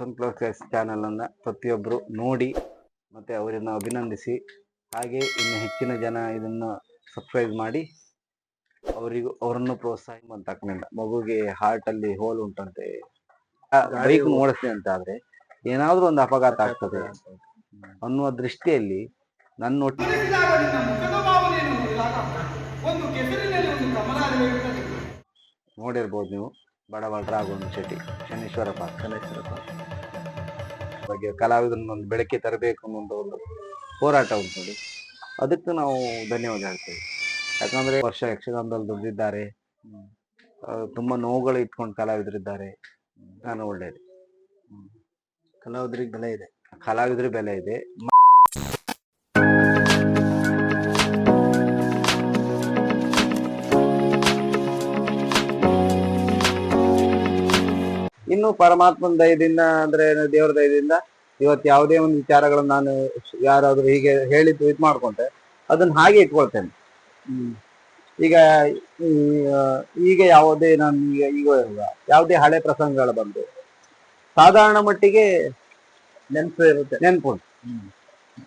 Sunflower channel ಅನ್ನ ಪ್ರತಿಯೊಬ್ಬರು ನೋಡಿ ಮತ್ತೆ ಅವರನ್ನು ಅಭಿನಂದಿಸಿ. ಹಾಗೆ ಇನ್ನು ಹೆಚ್ಚಿನ ಜನ ಇದನ್ನು ಸಬ್ಸ್ಕ್ರೈಬ್ ಮಾಡಿ ಅವರಿಗೂ, ಅವರನ್ನು ಪ್ರೋತ್ಸಾಹ ಅಂತಕ್ಕನಿಲ್ಲ ಮಗುಗೆ ಹಾರ್ಟ್ ಅಲ್ಲಿ ಹೋಲ್ ಉಂಟಂತೆ. ಬೈಕ್ ಓಡಿಸ್ತೀನಿ ಅಂತ ಆದ್ರೆ ಏನಾದ್ರೂ ಒಂದು ಅಪಘಾತ ಆಗ್ತದೆ. ಅನ್ನುವ ದೃಷ್ಟಿಯಲ್ಲಿ ನನ್ನ ಒಟ್ಟು ನೀವು. ನಿನ್ನ ಶೆಟ್ಟಿ ನೋಡಿದಾಗ ಒಂದು ಕೆಸರಿನಲ್ಲಿ ಬಗ್ಗೆ ಕಲಾವಿದರನ್ನ ಒಂದು ಬೆಳಕಿಗೆ ತರಬೇಕು ಅನ್ನೋ ಒಂದು ಹೋರಾಟ ಉಂಟು ಅದಕ್ಕೆ ನಾವು ಧನ್ಯವಾದ ಹೇಳ್ತೇವೆ. ಯಾಕಂದ್ರೆ ವರ್ಷ ಯಕ್ಷಗಾನದಲ್ಲಿ ದುಡ್ದಿದ್ದಾರೆ. ತುಂಬಾ ನೋವುಗಳು ಇಟ್ಕೊಂಡು ಕಲಾವಿದರಿದ್ದಾರೆ. ನಾನು ಒಳ್ಳೇದು ಕಲಾವಿದರಿಗೆ ಬೆಲೆ ಇದೆ. ಕಲಾವಿದರಿಗೆ ಬೆಲೆ ಇದೆ. ಇನ್ನು ಪರಮಾತ್ಮನ ದಯದಿಂದ ಅಂದ್ರೆ ದೇವರ ದಯದಿಂದ ಇವತ್ತು ಯಾವುದೇ ಒಂದು ವಿಚಾರಗಳನ್ನ ನಾನು ಯಾರಾದ್ರೂ ಹೀಗೆ ಹೇಳಿದ್ದು ಇದು ಮಾಡ್ಕೊಂಡೆ ಅದನ್ನ ಹಾಗೆ ಇಟ್ಕೊಳ್ತೇನೆ. ಈಗ ಈಗ ಯಾವುದೇ ನಾನು ಈಗ ಈಗ ಇರುವ ಯಾವುದೇ ಹಳೆ ಪ್ರಸಂಗಗಳು ಬಂದು ಸಾಧಾರಣ ಮಟ್ಟಿಗೆ ನೆನಪು ಇರುತ್ತೆ ನೆನಪು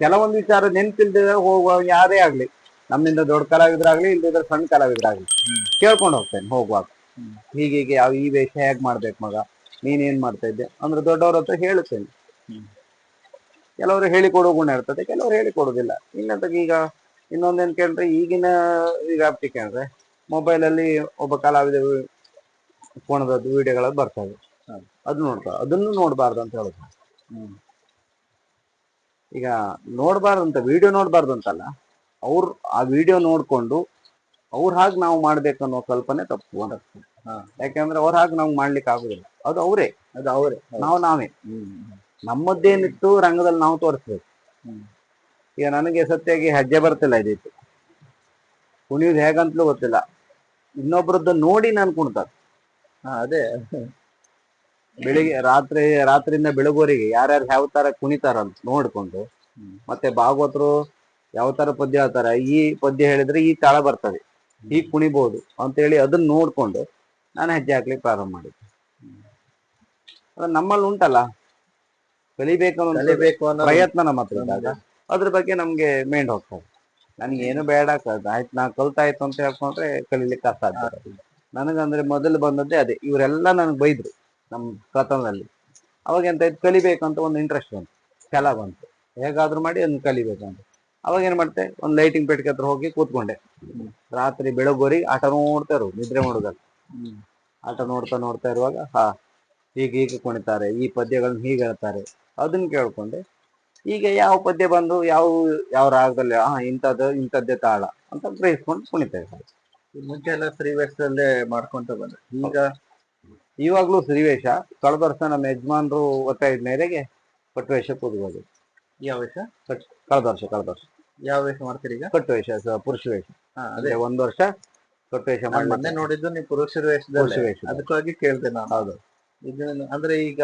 ಕೆಲವೊಂದು ವಿಚಾರ ನೆನ್ಪಿಲ್ದಿದ್ರೆ ಹೋಗುವ ಯಾರೇ ಆಗ್ಲಿ ನಮ್ಮಿಂದ ದೊಡ್ಡ ಕಲಾವಿದ್ರಾಗ್ಲಿ ಇಲ್ದಿದ್ರೆ ಸಣ್ಣ ಕಲಾವಿದ್ರಾಗ್ಲಿ ಕೇಳ್ಕೊಂಡು ಹೋಗ್ತೇನೆ ಹೋಗುವಾಗ. ಹೀಗೀಗೆ ಯಾವ ಈ ವೇಷ ಹೇಗ್ ಮಾಡ್ಬೇಕು ಮಗ? ನೀನೇನ್ ಮಾಡ್ತಾ ಇದ್ದೆ? ಅಂದ್ರೆ ದೊಡ್ಡವ್ರ ಹತ್ರ ಹೇಳುತ್ತೇನೆ. ಕೆಲವರು ಹೇಳಿಕೊಡೋ ಗುಣ ಇರ್ತದೆ, ಕೆಲವರು ಹೇಳಿಕೊಡೋದಿಲ್ಲ ಇನ್ನಂತ ಈಗ ಇನ್ನೊಂದೇನ್ ಕೇಳಿದ್ರೆ ಈಗಿನ ವ್ಯಾಪ್ತಿ ಕೇಳಿದ್ರೆ ಮೊಬೈಲ್ ಅಲ್ಲಿ ಒಬ್ಬ ಕಲಾವಿದ ಕೋಣದದ್ದು ವಿಡಿಯೋಗಳು ಬರ್ತವೆ ಅದು ನೋಡ್ತಾ, ಅದನ್ನು ನೋಡಬಾರ್ದು ಅಂತ ಹೇಳುದು. ಈಗ ನೋಡಬಾರ್ದು ಅಂತ, ವಿಡಿಯೋ ನೋಡಬಾರ್ದು ಅಂತಲ್ಲ, ಅವ್ರು ಆ ವಿಡಿಯೋ ನೋಡ್ಕೊಂಡು ಅವ್ರ ಹಾಗೆ ನಾವು ಮಾಡ್ಬೇಕು ಅನ್ನೋ ಕಲ್ಪನೆ ತಪ್ಪು ಅಂತ ಯಾಕಂದ್ರೆ ಅವ್ರ ಹಾಗೆ ನಮ್ಗೆ ಮಾಡ್ಲಿಕ್ಕೆ ಆಗುದಿಲ್ಲ. ಅದು ಅವರೇ ಅದು ಅವರೇ ನಾವು ನಾವೇ. ನಮ್ಮದ್ದೇನಿತ್ತು ರಂಗದಲ್ಲಿ ನಾವು ತೋರಿಸ್ಬೇಕು. ಈಗ ನನಗೆ ಸತ್ಯಾಗಿ ಹೆಜ್ಜೆ ಬರ್ತಿಲ್ಲ ಇದೈತಿ ಕುಣಿಯೋದು ಹೇಗಂತಲೂ ಗೊತ್ತಿಲ್ಲ. ಇನ್ನೊಬ್ರದ್ದು ನೋಡಿ ನಾನು ಕುಣ್ತಾರೆ ಅದೇ. ಬೆಳಿಗ್ಗೆ ರಾತ್ರಿ ರಾತ್ರಿಯಿಂದ ಬೆಳಗೋರಿಗೆ ಯಾರ್ಯಾರು ಯಾವ ತರ ಕುಣಿತಾರ ಅಂತ ನೋಡ್ಕೊಂಡು ಮತ್ತೆ ಭಾಗವತರು ಯಾವ ತರ ಪದ್ಯ ಹೇಳ್ತಾರ ಈ ಪದ್ಯ ಹೇಳಿದ್ರೆ ಈ ತಾಳ ಬರ್ತದೆ. ಈ ಕುಣಿಬಹುದು ಅಂತೇಳಿ ಅದನ್ನ ನೋಡ್ಕೊಂಡು ನಾನು ಹೆಜ್ಜೆ ಹಾಕ್ಲಿಕ್ಕೆ ಪ್ರಾರಂಭ ಮಾಡಿದ್ದೆ. ಅದು ನಮ್ಮಲ್ಲಿ ಉಂಟಲ್ಲ? ಕಲಿಬೇಕು ಕಲಿಬೇಕು ಅನ್ನೋ ಪ್ರಯತ್ನ ನಮ್ಮ ಹತ್ರ ಇದ್ದಾಗ. ಅದ್ರ ಬಗ್ಗೆ ನಮ್ಗೆ ಮೈಂಡ್ ಹೋಗ್ತದೆ. ನನಗೆ ಏನು ಬೇಡ ಆಯ್ತು ನಾ ಕಲ್ತಾಯ್ತು ಅಂತ ಹೇಳ್ಕೊಂಡ್ರೆ ಕಲೀಲಿಕ್ಕೆ ಅಸಾಧ್ಯ ನನಗಂದ್ರೆ ಮೊದಲು ಬಂದದ್ದೇ ಅದೇ. ಇವರೆಲ್ಲ ನನಗೆ ಬೈದ್ರು ನಮ್ಮ ಕಥನದಲ್ಲಿ. ಅವಾಗ ಎಂತ ಕಲಿಬೇಕು ಕಲಿಬೇಕಂತ ಒಂದು ಇಂಟ್ರೆಸ್ಟ್ ಬಂತು. ಛಲ ಬಂತು. ಹೇಗಾದ್ರೂ ಮಾಡಿ ಅದನ್ನ ಕಲಿಬೇಕಂತ ಅವಾಗ ಏನ್ ಮಾಡ್ತೆ? ಒಂದು ಲೈಟಿಂಗ್ ಪೆಟ್ಟಿಗೆ ಹತ್ರ ಹೋಗಿ ಕೂತ್ಕೊಂಡೆ. ರಾತ್ರಿ ಬೆಳಗೋರಿಗೆ ಆಟ ನೋಡ್ತಾ ಇರೋದು ನಿದ್ರೆ ಮಾಡೋದಲ್ಲ ಆಟ ನೋಡ್ತಾ ನೋಡ್ತಾ ಇರುವಾಗ ಹಾ ಹೀಗೆ ಹೀಗೆ ಕುಣಿತಾರೆ ಈ ಪದ್ಯಗಳನ್ನ ಹೀಗೆ ಹೇಳ್ತಾರೆ. ಅದನ್ನ ಕೇಳ್ಕೊಂಡೆ ಈಗ ಯಾವ ಪದ್ಯ ಬಂದು ಯಾವ ಯಾವ ರಾಗದಲ್ಲಿ ಹಾ ಇಂಥದ್ದು ಇಂಥದ್ದೇ ತಾಳ ಅಂತ ಗ್ರಹಿಸ್ಕೊಂಡು ಕುಣಿತೇವೆ ಮುಂಚೆ ಎಲ್ಲ ಶ್ರೀವೇಶದಲ್ಲೇ ಮಾಡ್ಕೊಂತ ಬಂದ್ರೆ ಈಗ ಇವಾಗ್ಲೂ ಶ್ರೀವೇಶ ಕಳೆದ ವರ್ಷ ನಮ್ಮ ಯಜಮಾನ್ರು ಒತ್ತಾಯದ ಮೇರೆಗೆ ಕಟ್ಟುವೇಷ ಕೂದ್ಬೋದು ಯಾವ ವೇಷ? ಕಳೆದ ವರ್ಷ ಕಳೆದ ವರ್ಷ. ಯಾವ ವೇಷ ಮಾಡ್ತೀರಿ ಈಗ? ಕಟ್ಟುವೇಷ ಸ- ಪುರುಷ ವೇಷ. ಅದೇ. ಒಂದ್ ವರ್ಷ ನಾನ್ ಮೊನ್ನೆ ನೋಡಿದ್ದು ನೀವು ಪುರುಷರ ಪುರುಷ ವೇಷದಲ್ಲಿ. ಅದಕ್ಕಾಗಿ ಕೇಳ್ದೆ ನಾನು. ಹೌದು. ಇದನ್ನ ಅಂದ್ರೆ ಈಗ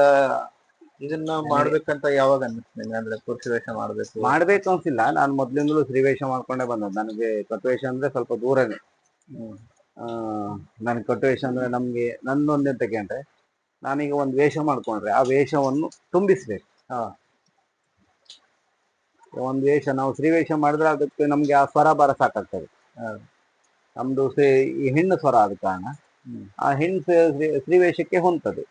ಇದನ್ನ ಮಾಡ್ಬೇಕಂತ ಯಾವಾಗ ಅನ್ನಿಸ್ತು ನಿಮ್ಗೆ? ಅಂದ್ರೆ ಪುರುಷ ವೇಷ ಮಾಡ್ಬೇಕು. ಮಾಡ್ಬೇಕು ಅನ್ಸಿಲ್ಲ. ನಾನು ಮೊದ್ಲಿಂದಲೂ ಶ್ರೀವೇಷ ಮಾಡ್ಕೊಂಡೇ ಬಂದದ್ದು. ನನಗೆ ಕಟ್ವೇಷ ಅಂದ್ರೆ ಸ್ವಲ್ಪ ದೂರನೇ. ಹ್ಮ್. ಆ ನನಗೆ ಕಟ್ಟುವೇಷ ಅಂದ್ರೆ ನಮ್ಗೆ ನನ್ನೊಂದೇ ತೆಗೆಂಡ್ರೆ ನಾನೀಗ ಒಂದು ವೇಷ ಮಾಡ್ಕೊಂಡ್ರೆ ಆ ವೇಷವನ್ನು ತುಂಬಿಸ್ಬೇಕು. ಹಾ. ಒಂದು ವೇಷ ನಾವು ಶ್ರೀವೇಷ ಮಾಡಿದ್ರೆ ಅದಕ್ಕೆ ನಮ್ಗೆ ಆ ಸ್ವರ ಬರ ಸಾಕಾಗ್ತದೆ. ನಮ್ದು ಶ್ರೀ- ಈ ಹೆಣ್ಣು ಸ್ವರ ಆದ ಕಾರಣ ಆ ಹೆಣ್ಣು ಶ್ರೀ- ಹೊಂತದೆ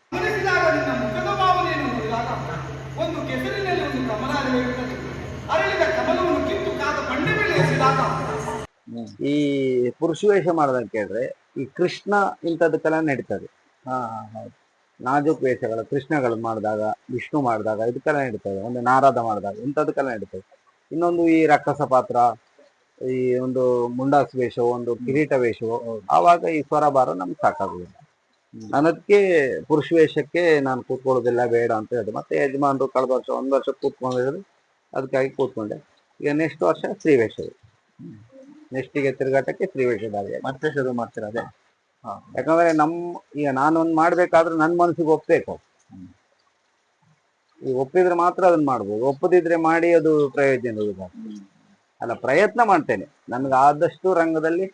ಈ ಪುರುಷ ವೇಷ ಮಾಡೋದನ್ನ ಕೇಳಿದ್ರೆ ಈ ಕೃಷ್ಣ ಇಂಥದಕ್ಕೆಲ್ಲ ನಡೀತದೆ. ನಾಜೂಕ್ ವೇಷಗಳು ಕೃಷ್ಣಗಳು ಮಾಡಿದಾಗ ವಿಷ್ಣು ಮಾಡಿದಾಗ ಇದಕ್ಕೆಲ್ಲ ನಡೀತದೆ. ಒಂದು ನಾರಾದ ಮಾಡಿದಾಗ ಇಂಥದಕ್ಕೆಲ್ಲ ನಡೀತದೆ. ಇನ್ನೊಂದು ಈ ರಕ್ಕಸ ಪಾತ್ರ ಈ ಒಂದು ಮುಂಡಾಸ್ ವೇಷವೋ, ಒಂದು ಕಿರೀಟ ವೇಷವು, ಆವಾಗ ಈ ಸ್ವರ ಭಾರ ನಮ್ಗೆ ಸಾಕಾಗುದಿಲ್ಲ ನನ್ನದಕ್ಕೆ ಪುರುಷ ವೇಷಕ್ಕೆ ನಾನು ಕೂತ್ಕೊಳ್ಳೋದಿಲ್ಲ, ಬೇಡ ಅಂತ ಹೇಳಿದೆ. ಮತ್ತೆ ಯಜಮಾನ್ರು ಕಳೆದ ವರ್ಷ ಒಂದು ವರ್ಷ ಕೂತ್ಕೊಂಡಿದ್ರು, ಅದಕ್ಕಾಗಿ ಕೂತ್ಕೊಂಡೆ. ಈಗ ನೆಕ್ಸ್ಟ್ ವರ್ಷ ಸ್ತ್ರೀ ವೇಷವು. ನೆಕ್ಸ್ಟಿಗೆ ತಿರುಗಾಟಕ್ಕೆ ಸ್ತ್ರೀ ವೇಷದಾಗಿ ಮತ್ತೆ ಶುರು ಮಾಡ್ತೀರ ಅದೇ? ಯಾಕಂದ್ರೆ ನಮ್, ಈಗ ನಾನೊಂದು ಮಾಡ್ಬೇಕಾದ್ರೆ ನನ್ನ ಮನಸ್ಸಿಗೆ ಒಪ್ಬೇಕು ಈಗ ಒಪ್ಪಿದ್ರೆ ಮಾತ್ರ ಅದನ್ನ ಮಾಡ್ಬೋದು. ಒಪ್ಪದಿದ್ರೆ ಮಾಡಿ ಅದು ಪ್ರಯೋಜನ ಇರುವುದಿಲ್ಲ. ಅಲ್ಲ ಪ್ರಯತ್ನ ಮಾಡ್ತೇನೆ. ನನ್ಗೆ ಆದಷ್ಟು ರಂಗದಲ್ಲಿ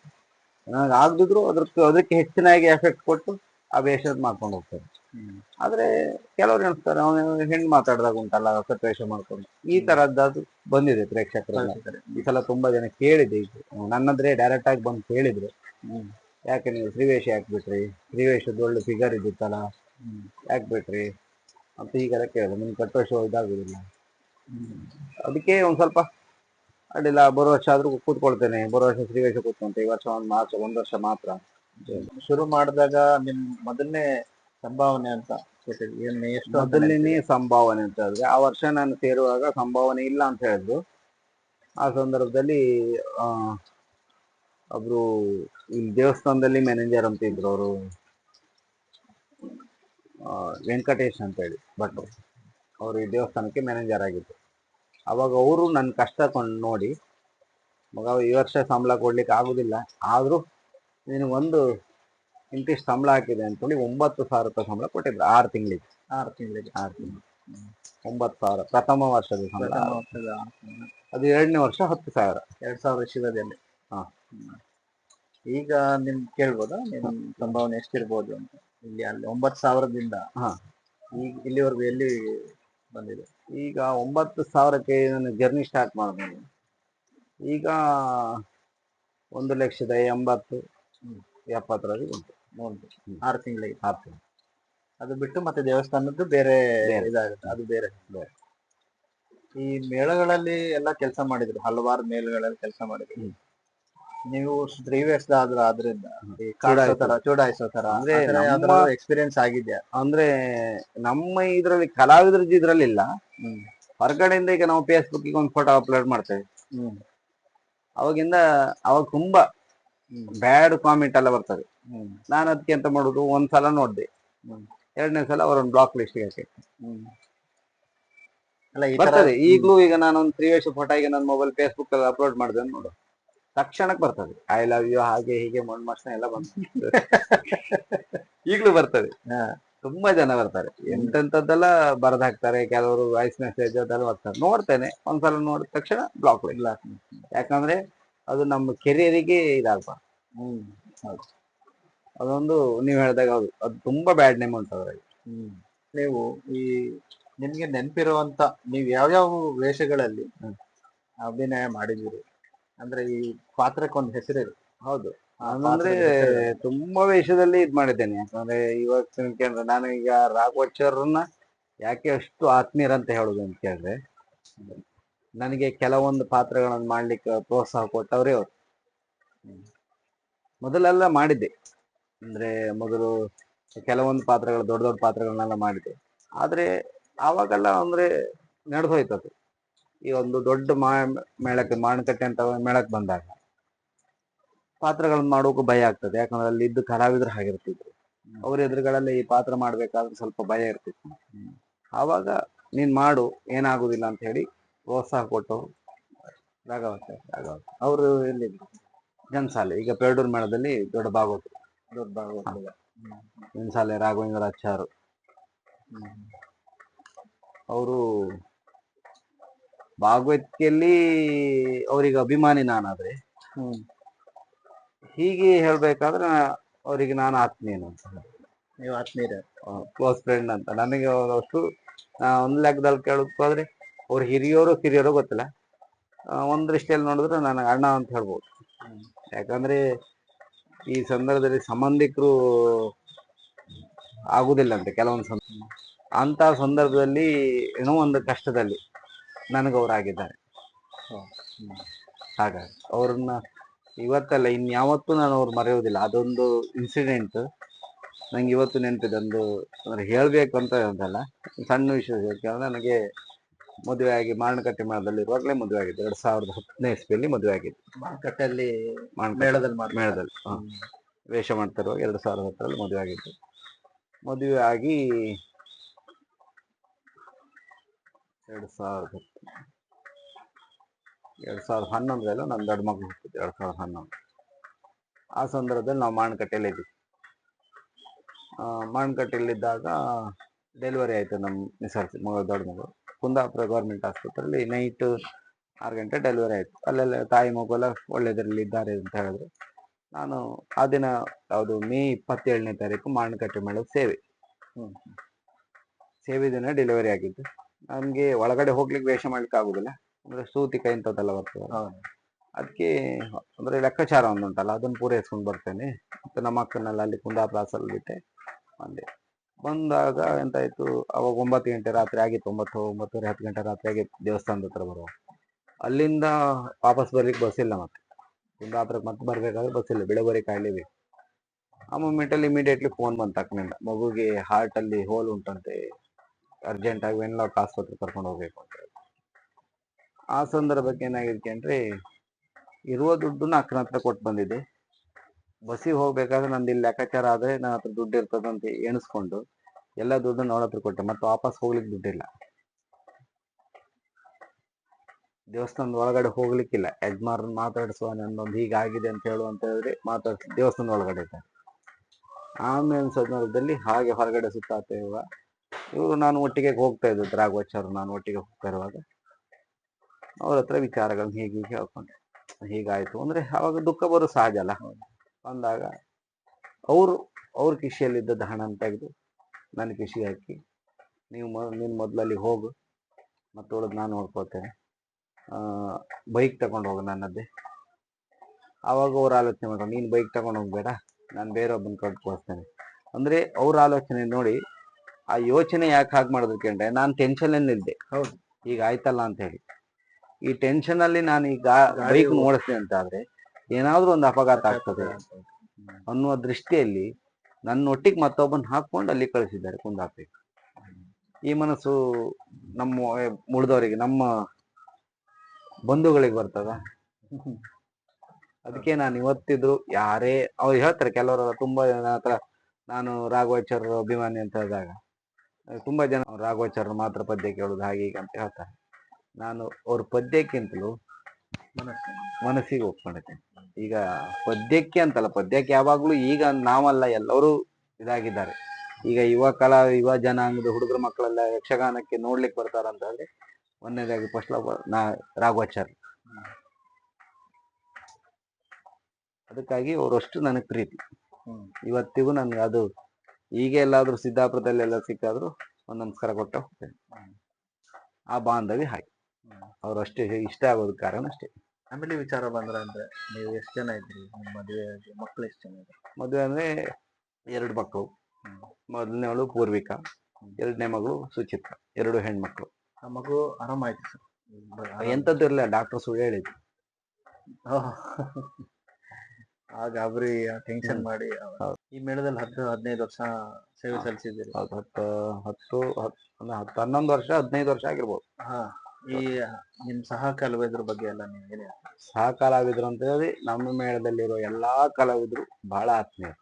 ನನಗೆ ಆಗದಿದ್ರು ಅದಕ್ಕೆ ಅದಕ್ಕೆ ಹೆಚ್ಚಿನಾಗಿ ಎಫೆಕ್ಟ್ ಕೊಟ್ಟು ಆ ವೇಷದ ಮಾಡ್ಕೊಂಡು ಹೋಗ್ತಾರೆ. ಆದ್ರೆ ಕೆಲವ್ರು ಎಣಿಸ್ತಾರೆ ಅವನು ಹೆಣ್ಣು ಮಾತಾಡಿದಾಗ ಉಂಟಲ್ಲ ಸತ್ವೇಷ ಮಾಡ್ಕೊಂಡು. ಈ ತರದ್ದು ಬಂದಿದೆ ಪ್ರೇಕ್ಷಕರು ಈ ಸಲ ತುಂಬಾ ಜನ ಕೇಳಿದೆ ಇದು. ನನ್ನದ್ರೆ ಡೈರೆಕ್ಟ್ ಆಗಿ ಬಂದು ಕೇಳಿದ್ರು. ಯಾಕೆ ನೀವು ತ್ರಿವೇಶ ಯಾಕೆ ಬಿಟ್ರಿ ಶ್ರೀವೇಷದ ಒಳ್ಳೆ ಫಿಗರ್ ಇದ್ದಿತ್ತಲ್ಲ. ಯಾಕೆ ಬಿಟ್ರಿ? ಅಂತ ಈಗೆಲ್ಲ ಕೇಳಿದ್ರು ನಿಮ್ಗೆ ಕಟ್ಟುವಶ ಇದಾಗುದಿಲ್ಲ. ಅದಕ್ಕೆ ಒಂದ್ ಸ್ವಲ್ಪ ಅಡ್ಡಿಲ್ಲ ಬರೋ ವರ್ಷ ಆದ್ರೂ ಕೂತ್ಕೊಳ್ತೇನೆ. ಬರೋ ವರ್ಷ ಶ್ರೀವೇಶ ಕೂತ್ಕೊಂತೆ. ಈ ವರ್ಷ ಒಂದು ಮಾರ್ಚ್ ಒಂದ್ ವರ್ಷ ಮಾತ್ರ. ಶುರು ಮಾಡಿದಾಗ ನಿಮ್ ಮೊದಲನೇ ಸಂಭಾವನೆ ಅಂತ ಕೊಟ್ಟಿದ್ವಿ. ಏನ್ ಎಷ್ಟು ಮೊದಲನೇ ಸಂಭಾವನೆ ಅಂತ ಹೇಳಿದ್ರೆ ಆ ವರ್ಷ ನಾನು ಸೇರುವಾಗ ಸಂಭಾವನೆ ಇಲ್ಲ ಅಂತ ಹೇಳಿದ್ರು. ಆ ಸಂದರ್ಭದಲ್ಲಿ ಒಬ್ರು ಇಲ್ಲಿ ದೇವಸ್ಥಾನದಲ್ಲಿ ಮ್ಯಾನೇಜರ್ ಅಂತ ಇದ್ರು ಅವರು. ವೆಂಕಟೇಶ್ ಅಂತ ಹೇಳಿ ಭಟ್ರು ಅವರು. ಈ ದೇವಸ್ಥಾನಕ್ಕೆ ಮ್ಯಾನೇಜರ್ ಆಗಿದ್ರು. ಅವಾಗ ಅವರು ನನ್ನ ಕಷ್ಟ ಕೊಂಡು ನೋಡಿ ಮಗ ಈ ವರ್ಷ ಸಂಬಳ ಕೊಡ್ಲಿಕ್ಕೆ ಆಗುದಿಲ್ಲ. ಆದ್ರೂ ನಿನಗೊಂದು ಇಂತಿಷ್ಟು ಸಂಬಳ ಹಾಕಿದೆ ಅಂತೇಳಿ ಒಂಬತ್ತು ಸಾವಿರ ರೂಪಾಯಿ ಸಂಬಳ ಕೊಟ್ಟಿದ್ರು ಆರು ತಿಂಗಳಿಗೆ. ಆರು ತಿಂಗಳಿಗೆ. ಆರು ತಿಂಗಳು. ಒಂಬತ್ತು ಸಾವಿರ ಪ್ರಥಮ ವರ್ಷದ ಸಂಬಳ. ಅದು ಎರಡನೇ ವರ್ಷ ಹತ್ತು ಸಾವಿರ. ಎರಡ್ ಸಾವಿರ ಶಿವದಲ್ಲಿ ಹಾ. ಈಗ ನಿಮ್ ಕೇಳ್ಬೋದಾ? ನಿಮ್ ಸಂಭಾವನೆ ಎಷ್ಟಿರ್ಬೋದು ಅಂತ. ಇಲ್ಲಿ ಅಲ್ಲಿ ಒಂಬತ್ತು ಸಾವಿರದಿಂದ ಹಾ. ಈಗ ಇಲ್ಲಿವರೆಗೂ ಎಲ್ಲಿ ಬಂದಿದೆ. ಈಗ ಒಂಬತ್ತು ಸಾವಿರಕ್ಕೆ ನಾನು ಜರ್ನಿ ಸ್ಟಾರ್ಟ್ ಮಾಡಿದೆ ಈಗ ಒಂದು ಲಕ್ಷದ ಎಂಬತ್ತು ಎಪ್ಪತ್ತರಲ್ಲಿ ಎಪ್ಪತ್ತರವರೆಗೆ ಉಂಟು. ನೋಡ್ಬೋದು ಆರು ತಿಂಗಳಿಗೆ. ಆರು ತಿಂಗಳು. ಅದು ಬಿಟ್ಟು ಮತ್ತೆ ದೇವಸ್ಥಾನದ್ದು ಬೇರೆ. ಇದಾಗುತ್ತೆ. ಅದು ಬೇರೆ. ಬೇರೆ. ಈ ಮೇಳಗಳಲ್ಲಿ ಎಲ್ಲ ಕೆಲಸ ಮಾಡಿದ್ರು. ಹಲವಾರು ಮೇಳಗಳಲ್ಲಿ ಕೆಲಸ ಮಾಡಿದ್ರು. ನೀವು ಆದ್ರ ಆದ್ರಿಂದ ಈ ಕಾಡ್ಸೋ ಚೂಡಾಯಿಸೋ. ತರ. ಚೂಡಾಯಿಸೋ ತರ ಅಂದ್ರೆ ನಮ್ಮ- ಎಕ್ಸ್ಪೀರಿಯನ್ಸ್ ಆಗಿದ್ಯಾ? ಅಂದ್ರೆ ನಮ್ಮ ಇದ್ರಲ್ಲಿ ಕಲಾವಿದ್ರ ಇದ್ರಲ್ಲಿ ಇಲ್ಲ ಹೊರಗಡೆಯಿಂದ ಈಗ ನಾವು ಫೇಸ್ಬುಕ್ ಒಂದು ಫೋಟೋ ಅಪ್ಲೋಡ್ ಮಾಡ್ತೇವೆ. ಅವಾಗಿಂದ ಅವಾಗ ತುಂಬಾ. ಬ್ಯಾಡ್ ಕಾಮೆಂಟ್ ಎಲ್ಲ ಬರ್ತದೆ. ಹ್ಮ್. ನಾನು ಅದಕ್ಕೆ ಎಂತ ಮಾಡುದು? ಒಂದ್ ಸಲ ನೋಡಿದೆ. ಎರಡನೇ ಸಲ ಅವರೊಂದು ಬ್ಲಾಕ್ ಲಿಸ್ಟ್ ಹಾಕಿ. ಅಲ್ಲ ಬರ್ತದೆ. ಈಗಲೂ ಈಗ ನಾನು ಒಂದು ತ್ರೀ ಫೋಟೋ ಈಗ ನನ್ನ ಮೊಬೈಲ್ ಫೇಸ್ಬುಕ್ ಅಲ್ಲಿ ಅಪ್ಲೋಡ್ ಮಾಡಿದೆ ನೋಡು. ತಕ್ಷಣಕ್ಕೆ ಬರ್ತದೆ. ಐ ಲವ್ ಯು ಹಾಗೆ ಹೀಗೆ ಮಣ್ಣು ಮಸ್ನ ಎಲ್ಲ ಬಂತು ಈಗಲೂ ಬರ್ತದೆ. ಹಾ. ತುಂಬಾ ಜನ ಬರ್ತಾರೆ. ಎಂತೆಂಥದ್ದೆಲ್ಲ ಬರ್ದ್ ಹಾಕ್ತಾರೆ ಕೆಲವರು ವಾಯ್ಸ್ ಮೆಸೇಜ್ ಅದೆಲ್ಲ ಬರ್ತಾರೆ. ನೋಡ್ತೇನೆ ಒಂದ್ಸಲ ನೋಡಿದ ತಕ್ಷಣ ಬ್ಲಾಕ್ ಇಲ್ಲ. ಯಾಕಂದ್ರೆ ಅದು ನಮ್ಮ ಕೆರಿಯರಿಗೆ ಇದಾಗಬಾರ್ದು. ಹ್ಮ್ ಹೌದು. ಅದೊಂದು ನೀವು ಹೇಳಿದಾಗ ಹೌದು. ಅದು ತುಂಬಾ ಬ್ಯಾಡ್ ನೇಮ್ ಉಂಟು ಅದ್ರಲ್ಲಿ. ಹ್ಮ್. ನೀವು ಈ ನಿಮ್ಗೆ ನೆನಪಿರುವಂತ ನೀವ್ ಯಾವ್ಯಾವ ವೇಷಗಳಲ್ಲಿ. ಅಭಿನಯ ಮಾಡಿದಿರಿ ಅಂದ್ರೆ ಈ ಪಾತ್ರಕ್ಕೆ ಒಂದು ಹೆಸರಿದೆ ಹೌದು. ಅಂದ್ರೆ ತುಂಬಾ ವೇಷದಲ್ಲಿ ಇದ್ ಮಾಡಿದ್ದೇನೆ. ಯಾಕಂದ್ರೆ ಇವಾಗ ಕೇಳಿದ್ರೆ ನಾನು ಈಗ ರಾಘವಾಚಾರ್ಯರನ್ನ ಯಾಕೆ ಅಷ್ಟು ಆತ್ಮೀಯರಂತ ಹೇಳುದು ಅಂತ ಕೇಳಿದ್ರೆ ನನಗೆ ಕೆಲವೊಂದು ಪಾತ್ರಗಳನ್ನು ಮಾಡ್ಲಿಕ್ಕೆ ಪ್ರೋತ್ಸಾಹ ಕೊಟ್ಟವ್ರೆ ಅವರು. ಮೊದಲೆಲ್ಲ ಮಾಡಿದ್ದೆ. ಅಂದ್ರೆ ಮೊದಲು ಕೆಲವೊಂದು ಪಾತ್ರಗಳು ದೊಡ್ಡ ದೊಡ್ಡ ಪಾತ್ರಗಳನ್ನೆಲ್ಲ ಮಾಡಿದ್ದೆ. ಆದ್ರೆ ಆವಾಗೆಲ್ಲ ಅಂದ್ರೆ ನಡೆದೋಯ್ತು ಅದು ಈ ಒಂದು ದೊಡ್ಡ ಮಾ ಮೇಳಕ್ಕೆ ಮಾಣಕಟ್ಟೆ ಅಂತ ಮೇಳಕ್ಕೆ ಬಂದಾಗ ಪಾತ್ರಗಳನ್ನ ಮಾಡೋಕೆ ಭಯ ಆಗ್ತದೆ. ಯಾಕಂದ್ರೆ ಅಲ್ಲಿ ಇದ್ದು ಕಲಾವಿದ್ರು ಹಾಗಿರ್ತಿದ್ರು. ಅವ್ರ ಎದುರುಗಳಲ್ಲಿ ಈ ಪಾತ್ರ ಮಾಡ್ಬೇಕಾದ್ರೆ ಸ್ವಲ್ಪ ಭಯ ಇರ್ತಿತ್ತು. ಆವಾಗ ನೀನ್ ಮಾಡು ಏನಾಗುದಿಲ್ಲ ಅಂತ ಹೇಳಿ ಪ್ರೋತ್ಸಾಹ ಕೊಟ್ಟು ರಾಘವತ್ತೆ ರಾಘವತ್ತೆ ಅವರು ಇಲ್ಲಿ ಜನ್ಸಾಲೆ ಈಗ ಪೇಡೂರ್ ಮೇಳದಲ್ಲಿ ದೊಡ್ಡ ಭಾಗವತ ದೊಡ್ಡ ಭಾಗವತ್ ಜನ್ಸಾಲೆ ರಾಘವೇಂದ್ರಾಚಾರ್ಯ ಅಚ್ಚಾರು ಅವರು ಭಾಗವತಿಯಲ್ಲಿ ಅವರಿಗೆ ಅಭಿಮಾನಿ ನಾನಾದ್ರೆ. ಹ್ಮ್. ಹೀಗೆ ಹೇಳ್ಬೇಕಾದ್ರೆ ಅವರಿಗೆ ನಾನು ಆತ್ಮೀಯನು ಅಂತ ನೀವು ಆತ್ಮೀಯರ. ಕ್ಲೋಸ್ ಫ್ರೆಂಡ್ ಅಂತ. ನನಗೆ ಅವರಷ್ಟು ಒಂದ್ ಲೆಕ್ಕದಲ್ಲಿ ಕೇಳಕ್ ಹೋದ್ರೆ ಅವ್ರು ಹಿರಿಯೋರು ಕಿರಿಯೋರು ಗೊತ್ತಿಲ್ಲ. ಆ, ಒಂದ್ ದೃಷ್ಟಿಯಲ್ಲಿ ನೋಡಿದ್ರೆ ನನಗೆ ಅಣ್ಣ ಅಂತ ಹೇಳ್ಬೋದು. ಯಾಕಂದ್ರೆ ಈ ಸಂದರ್ಭದಲ್ಲಿ ಸಂಬಂಧಿಕರು ಆಗುದಿಲ್ಲ ಅಂತ ಕೆಲವೊಂದು ಸಂದರ್ಭ. ಅಂತ ಸಂದರ್ಭದಲ್ಲಿ ಏನೋ ಒಂದು ಕಷ್ಟದಲ್ಲಿ ನನಗೆ ಅವರಾಗಿದ್ದಾರೆ ಆಗಿದ್ದಾರೆ ಹಾಗಾಗಿ ಅವ್ರನ್ನ ಇವತ್ತಲ್ಲ ಇನ್ಯಾವತ್ತೂ ನಾನು ಅವ್ರು ಮರೆಯೋದಿಲ್ಲ ಅದೊಂದು ಇನ್ಸಿಡೆಂಟ್ ನಂಗೆ ಇವತ್ತು ನೆನಪಿದೆ ಒಂದು ಅಂದ್ರೆ ಹೇಳಬೇಕು ಅಂತ ಅಂತಲ್ಲ ಸಣ್ಣ ವಿಷಯ ನನಗೆ ಮದುವೆ ಆಗಿ ಮಾರಣಕಟ್ಟೆ ಮೇಳದಲ್ಲಿ ಇರುವಾಗಲೇ ಮದುವೆ ಆಗಿದ್ದು ಎರಡ್ ಸಾವಿರದ ಹತ್ತನೇ ಇಸ್ವಿಯಲ್ಲಿ ಮದುವೆ ಆಗಿದ್ದು ಮಾರುಕಟ್ಟೆಯಲ್ಲಿ ಮೇಳದಲ್ಲಿ. ಮೇಳದಲ್ಲಿ ವೇಷ ಹ್ಮ್. ವೇಷ ಮಾಡ್ತಿರುವಾಗ ಎರಡ್ ಸಾವಿರದ ಹತ್ತರಲ್ಲಿ ಮದುವೆ ಆಗಿದ್ದು ಮದುವೆ ಆಗಿ ಎರಡು ಸಾವಿರದ ಹತ್ತು ಎರಡ್ ಸಾವಿರದ ಹನ್ನೊಂದರಲ್ಲ ನನ್ನ ದೊಡ್ಡ ಮಗು ಹುಟ್ಟಿದ್ದು ಎರಡು ಸಾವಿರದ ಹನ್ನೊಂದು. ಆ ಸಂದರ್ಭದಲ್ಲಿ ನಾವು ಮಾಣಕಟ್ಟೆಯಲ್ಲಿ ಇದ್ವಿ. ಮಾಣಕಟ್ಟೆಯಲ್ಲಿದ್ದಾಗ ಡೆಲಿವರಿ ಆಯ್ತು ನಮ್ಮ ಮಿಸರ್ಸ್ ಮಗ, ದೊಡ್ಡ ಮಗು. ಕುಂದಾಪುರ ಗೌರ್ಮೆಂಟ್ ಆಸ್ಪತ್ರೆಯಲ್ಲಿ ನೈಟ್ ಆರು ಗಂಟೆ ಡೆಲಿವರಿ ಆಯ್ತು. ಅಲ್ಲೆಲ್ಲ ತಾಯಿ ಮಗು ಎಲ್ಲ ಒಳ್ಳೆದರಲ್ಲಿ ಇದ್ದಾರೆ ಅಂತ ಹೇಳಿದ್ರು. ನಾನು ಆ ದಿನ, ಯಾವುದು, ಮೇ ಇಪ್ಪತ್ತೇಳನೇ ತಾರೀಕು ಮಾಣಕಟ್ಟೆ ಮೇಳದ ಸೇವೆ. ಸೇವೆ ದಿನ ಡೆಲಿವರಿ ಆಗಿದ್ದು. ನಮ್ಗೆ ಒಳಗಡೆ ಹೋಗ್ಲಿಕ್ಕೆ ವೇಷ ಮಾಡ್ಲಿಕ್ಕೆ ಆಗುದಿಲ್ಲ. ಅಂದ್ರೆ ಸೂತಿಕ ಇಂಥದ್ದೆಲ್ಲ ಬರ್ತದೆ. ಅದಕ್ಕೆ ಅಂದ್ರೆ ಲೆಕ್ಕಾಚಾರ ಒಂದು ಉಂಟಲ್ಲ ಅದನ್ನ ಪೂರೈಸ್ಕೊಂಡು ಬರ್ತೇನೆ. ಮತ್ತೆ ನಮ್ಮ ಅಕ್ಕನೆಲ್ಲ ಅಲ್ಲಿ ಕುಂದಾಪುರ ಬಿಟ್ಟೆ ಬಂದೆ. ಬಂದಾಗ ಎಂತಾಯ್ತು ಅವಾಗ ಒಂಬತ್ತು ಗಂಟೆ ರಾತ್ರಿ ಆಗಿತ್ತು ಒಂಬತ್ತು ಒಂಬತ್ತುವರೆ ಹತ್ತು ಗಂಟೆ ರಾತ್ರಿ ಆಗಿತ್ತು ದೇವಸ್ಥಾನದ ಹತ್ರ ಬರುವಾಗ. ಅಲ್ಲಿಂದ ವಾಪಸ್ ಬರ್ಲಿಕ್ಕೆ ಬಸ್ ಇಲ್ಲ ಮತ್ತೆ. ಕುಂದಾಪುರಕ್ಕೆ ಮತ್ತೆ ಬರ್ಬೇಕಾದ್ರೆ ಬಸ್ ಇಲ್ಲ ಬೆಳವರಿ ಕಾಯ್ಲೇಬೇಕು ಆ ಮೂಮೆಂಟಲ್ಲಿ ಇಮಿಡಿಯೇಟ್ಲಿ ಫೋನ್ ಬಂತು ಅಕ್ಕನಿಂದ. ಮಗುಗೆ ಹಾರ್ಟಲ್ಲಿ ಹೋಲ್ ಉಂಟಂತೆ ಅರ್ಜೆಂಟಾಗಿ ವೆನ್ಲಾಕ್ ಆಸ್ಪತ್ರೆ ಕರ್ಕೊಂಡು ಹೋಗ್ಬೇಕು ಅಂತ. ಆ ಸಂದರ್ಭಕ್ಕೆ ಏನಾಗಿದೆ ಅಂದ್ರೆ, ಇರುವ ದುಡ್ಡನ್ನ ಅಕ್ಕನ ಹತ್ರ ಕೊಟ್ಟು ಬಂದಿದ್ದೆ. ಬಸ್ಸಿಗೆ ಹೋಗ್ಬೇಕಾದ್ರೆ ನಂದು ಇಲ್ಲಿ ಲೆಕ್ಕಾಚಾರ ಆದ್ರೆ ನನ್ನ ಹತ್ರ ದುಡ್ಡು ಇರ್ತದಂತ ಎಣಿಸ್ಕೊಂಡು ಎಲ್ಲ ದುಡ್ಡನ್ನು ಅವಳ ಹತ್ರ ಕೊಟ್ಟೆ, ಮತ್ತೆ ವಾಪಸ್ ಹೋಗ್ಲಿಕ್ಕೆ ದುಡ್ಡಿಲ್ಲ. ದೇವಸ್ಥಾನದ ಒಳಗಡೆ ಹೋಗ್ಲಿಕ್ಕಿಲ್ಲ. ಯಜಮಾರನ್ ಮಾತಾಡಿಸುವ, ನನ್ನೊಂದು ಹೀಗಾಗಿದೆ ಅಂತ ಹೇಳು ಅಂತ ಹೇಳಿದ್ರೆ ಮಾತಾಡ್ಸಿ, ದೇವಸ್ಥಾನದ ಒಳಗಡೆ ಇದ್ದಾರೆ. ಆಮೇಲೆ ಸಂದರ್ಭದಲ್ಲಿ ಹಾಗೆ ಹೊರಗಡೆ ಸುತ್ತಾಡ್ತೇವ ಇವರು ನಾನು ಒಟ್ಟಿಗೆ ಹೋಗ್ತಾ ಇದ್ದು ರಾಘವಚಾರ ನಾನು ಒಟ್ಟಿಗೆ ಹೋಗ್ತಾ ಇರುವಾಗ. ಅವ್ರ ಹತ್ರ ವಿಚಾರಗಳನ್ನ ಹೀಗೆ ಹೀಗೆ ಹೇಳ್ಕೊಂಡೆ. ಹೀಗಾಯಿತು. ಅಂದ್ರೆ ಅವಾಗ ದುಃಖ ಬರೋ ಸಹಜ ಅಲ್ಲ. ಬಂದಾಗ ಅವರು ಅವ್ರ ಕಿಶಿಯಲ್ಲಿದ್ದದ್ದು ಹಣ ತೆಗೆದು ನನ್ನ ಕಿಶಿ ಹಾಕಿ ನೀವು ಮ ನೀನು ಮೊದಲಲ್ಲಿ ಹೋಗು ಮತ್ತೊಳಗೆ ನಾನು ನೋಡ್ಕೊಳ್ತೇನೆ. ಬೈಕ್ ತಗೊಂಡು ಹೋಗು ನನ್ನದ್ದೇ. ಆವಾಗ ಅವ್ರ ಆಲೋಚನೆ ಮಾಡ್ಕೊಂಡು ನೀನು ಬೈಕ್ ತಗೊಂಡು ಹೋಗ್ಬೇಡ ನಾನು ಬೇರೆ ಒಬ್ಬನ ಕಟ್ ಕಳಿಸ್ತೇನೆ ಅಂದ್ರೆ ಅವ್ರ ಆಲೋಚನೆ ನೋಡಿ ಆ ಯೋಚನೆ ಯಾಕೆ ಹಾಗೆ ಮಾಡೋದಕ್ಕೆ ಅಂದ್ರೆ ನಾನು ಟೆನ್ಷನಲ್ಲಿ ಇದ್ದೆ ಹೌದು. ಈಗ ಆಯ್ತಲ್ಲ ಅಂತ ಹೇಳಿ. ಈ ಟೆನ್ಷನ್ ಅಲ್ಲಿ ನಾನು ಈ ಬೈಕ್ ಓಡಿಸ್ತೇನೆ ಅಂತ ಆದ್ರೆ ಏನಾದ್ರೂ ಒಂದು ಅಪಘಾತ ಆಗ್ತದೆ ಅನ್ನುವ ದೃಷ್ಟಿಯಲ್ಲಿ ನನ್ನ ಒಟ್ಟಿಗೆ ಮತ್ತೊಬ್ಬನ ಹಾಕೊಂಡು ಅಲ್ಲಿ ಕಳಿಸಿದ್ದಾರೆ ಕುಂದಾಪುರಕ್ಕೆ. ಈ ಮನಸ್ಸು ನಮ್ಮ ಮುಳಿದವರಿಗೆ ನಮ್ಮ ಬಂಧುಗಳಿಗೆ ಬರ್ತದ. ಅದಕ್ಕೆ ನಾನು ಇವತ್ತಿದ್ರು ಯಾರೇ ಅವ್ರು ಹೇಳ್ತಾರೆ ಕೆಲವರ ತುಂಬಾ ಜನ ಹತ್ರ ನಾನು ರಾಘವಾಚಾರ್ಯರ ಅಭಿಮಾನಿ ಅಂತ ಹೇಳಿದಾಗ ತುಂಬಾ ಜನ ರಾಘವಾಚಾರ್ಯರು ಮಾತ್ರ ಪದ್ಯ ಕೇಳುದು ಹಾಗೆ ಹೀಗೆ ಅಂತ ಹೇಳ್ತಾರೆ. ನಾನು ಅವ್ರ ಪದ್ಯಕ್ಕಿಂತಲೂ ಮನಸ್ಸು ಮನಸ್ಸಿಗೆ ಒಪ್ಕೊಂಡಿದ್ದೇನೆ ಈಗ ಪದ್ಯಕ್ಕೆ ಅಂತಲ್ಲ, ಪದ್ಯಕ್ಕೆ ಯಾವಾಗ್ಲೂ ಈಗ ನಾವಲ್ಲ, ಎಲ್ಲರೂ ಇದಾಗಿದ್ದಾರೆ. ಈಗ ಯುವ ಕಲಾ, ಯುವ ಜನಾಂಗದ ಹುಡುಗರ ಮಕ್ಕಳೆಲ್ಲ ಯಕ್ಷಗಾನಕ್ಕೆ ನೋಡ್ಲಿಕ್ಕೆ ಬರ್ತಾರ ಅಂತ ಹೇಳಿ ಒಂದನೇದಾಗಿ ಫಸ್ಟ್ ನಾ ರಾಘವಾಚಾರ್ಯ ಅದಕ್ಕಾಗಿ ಅವರಷ್ಟು ನನಗೆ ಪ್ರೀತಿ. ಇವತ್ತಿಗೂ ನನ್ಗೆ ಅದು ಈಗ ಎಲ್ಲಾದ್ರೂ ಸಿದ್ದಾಪುರದಲ್ಲಿ ಎಲ್ಲ ಸಿಕ್ಕಾದ್ರೂ ಒಂದು ನಮಸ್ಕಾರ ಕೊಟ್ಟ ಹೋಗ್ತೇನೆ. ಆ ಬಾಂಧವ್ಯ ಹ್ಮ್. ಅವ್ರು ಅಷ್ಟೇ ಇಷ್ಟ ಆಗೋದ ಕಾರಣ ಅಷ್ಟೇ. ಫ್ಯಾಮಿಲಿ ವಿಚಾರ ಬಂದ್ರೆ ಅಂದ್ರೆ ನೀವು ಎಷ್ಟು ಜನ ಇದ್ರಿ ನಿಮ್ಮ ಮದುವೆ ಮಕ್ಕಳು ಮಕ್ಳು ಎಷ್ಟು ಜನ ಇದ್ರಿ ಮದುವೆ ಅಂದ್ರೆ ಎರಡು ಮಕ್ಕಳು. ಮೊದಲನೇ ಮೊದಲನೇವಳು ಪೂರ್ವಿಕ ಎರಡನೇ ಮಗಳು ಸುಚಿತ್ರ ಎರಡು ಹೆಣ್ಮಕ್ಳು. ಆ ಮಗು ಆರಾಮಾಯ್ತು ಸರ್. ಎಂತದ್ದು ಇರಲಿಲ್ಲ ಡಾಕ್ಟರ್ ಸುಳ್ಳು ಹೇಳಿದ್ರು ಆ ಗಾಬರಿ ಟೆನ್ಷನ್. ಮಾಡಿ ಈ ಮೇಳದಲ್ಲಿ ಹತ್ತು ಹದಿನೈದು ವರ್ಷ ಸೇವೆ ಸಲ್ಲಿಸಿದ್ದೀರಿ. ಹತ್ತು ಹತ್ತು ಹತ್ತು ಹನ್ನೊಂದು ವರ್ಷ ಹದಿನೈದು ವರ್ಷ ಆಗಿರ್ಬೋದು. ಹಾ. ಈ ನಿಮ್ ಸಹ ಕಲಾವಿದ್ರ ಬಗ್ಗೆ ಎಲ್ಲ ನೀವು ಏನ್ ಸಹ ಕಲಾವಿದ್ರು ಅಂತ ಹೇಳಿ ನಮ್ಮ ಮೇಳದಲ್ಲಿರೋ ಎಲ್ಲಾ ಕಲಾವಿದ್ರು ಬಹಳ ಆತ್ಮೀಯರು.